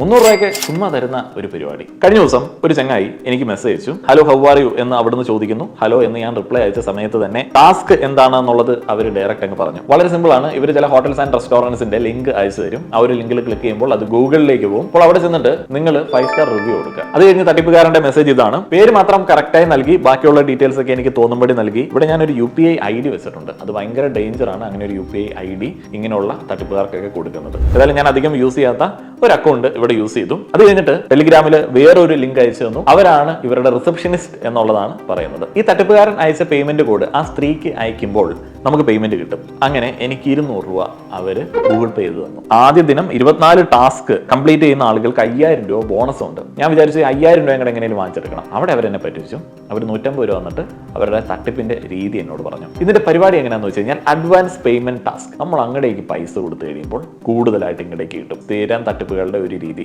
മുന്നൂറ് രൂപയ്ക്ക് ചുമ്മാ തരുന്ന ഒരു പരിപാടി. കഴിഞ്ഞ ദിവസം ഒരു ചങ്ങായി എനിക്ക് മെസ്സേജ് അയച്ചു. ഹലോ ഹൗ ആർ യു എന്ന് അവിടുന്ന് ചോദിക്കുന്നു. ഹലോ എന്ന് ഞാൻ റിപ്ലൈ അയച്ച സമയത്ത് തന്നെ ടാസ്ക് എന്താണെന്നുള്ളത് അവർ ഡയറക്റ്റ് അങ്ങ് പറഞ്ഞു. വളരെ സിമ്പിൾ ആണ്. ഇവർ ചില ഹോട്ടൽസ് ആൻഡ് റെസ്റ്റോറൻസിന്റെ ലിങ്ക് അയച്ചു തരും. ആ ഒരു ലിങ്കിൽ ക്ലിക്ക് ചെയ്യുമ്പോൾ അത് ഗൂഗിളിലേക്ക് പോകും. അപ്പോൾ അവിടെ ചെന്നിട്ട് നിങ്ങൾ ഫൈവ് സ്റ്റാർ റിവ്യൂ കൊടുക്കുക. അത് കഴിഞ്ഞ് തട്ടിപ്പുകാരന്റെ മെസ്സേജ് ഇതാണ്. പേര് മാത്രം കറക്റ്റായി നൽകി ബാക്കിയുള്ള ഡീറ്റെയിൽസ് ഒക്കെ എനിക്ക് തോന്നുമ്പടി നൽകി. ഇവിടെ ഞാൻ ഒരു U P I I D വെച്ചിട്ടുണ്ട്. അത് ഭയങ്കര ഡേഞ്ചർ ആണ്. അങ്ങനെ ഒരു U P I I D ഇങ്ങനെയുള്ള തട്ടിപ്പുകാർക്കൊക്കെ കൊടുക്കുന്നത്. ഏതായാലും ഞാൻ അധികം യൂസ് ചെയ്യാത്ത ഒരു അക്കൗണ്ട് ഇവിടെ യൂസ് ചെയ്തു. അത് കഴിഞ്ഞിട്ട് ടെലിഗ്രാമിൽ വേറൊരു ലിങ്ക് അയച്ചു തന്നു. അവരാണ് ഇവരുടെ റിസപ്ഷനിസ്റ്റ് എന്നുള്ളതാണ് പറയുന്നത്. ഈ തട്ടിപ്പുകാരൻ അയച്ച പേയ്മെന്റ് കോഡ് ആ സ്ത്രീക്ക് അയക്കുമ്പോൾ നമുക്ക് പേയ്മെന്റ് കിട്ടും. അങ്ങനെ എനിക്ക് ഇരുന്നൂറ് രൂപ അവർ ഗൂഗിൾ പേ ചെയ്ത് തന്നു. ആദ്യ ദിനം ഇരുപത്തിനാല് ടാസ്ക് കംപ്ലീറ്റ് ചെയ്യുന്ന ആളുകൾക്ക് അയ്യായിരം രൂപ ബോണസ് ഉണ്ട്. ഞാൻ വിചാരിച്ചു അയ്യായിരം രൂപ എങ്ങനെ എങ്ങനെയും വാങ്ങിച്ചെടുക്കണം. അവിടെ അവരെന്നെ പറ്റിച്ചു. അവർ നൂറ്റമ്പത് രൂപ വന്നിട്ട് അവരുടെ തട്ടിപ്പിന്റെ രീതി എന്നോട് പറഞ്ഞു. ഇതിന്റെ പരിപാടി എങ്ങനെയാണെന്ന് വെച്ച് കഴിഞ്ഞാൽ അഡ്വാൻസ് പേയ്മെന്റ് ടാസ്ക് നമ്മൾ അങ്ങടേക്ക് പൈസ കൊടുത്തു കഴിയുമ്പോൾ കൂടുതലായിട്ട് ഇങ്ങടേക്ക് കിട്ടും. തീരാൻ ഗ്രൂപ്പുകളുടെ ഒരു രീതി.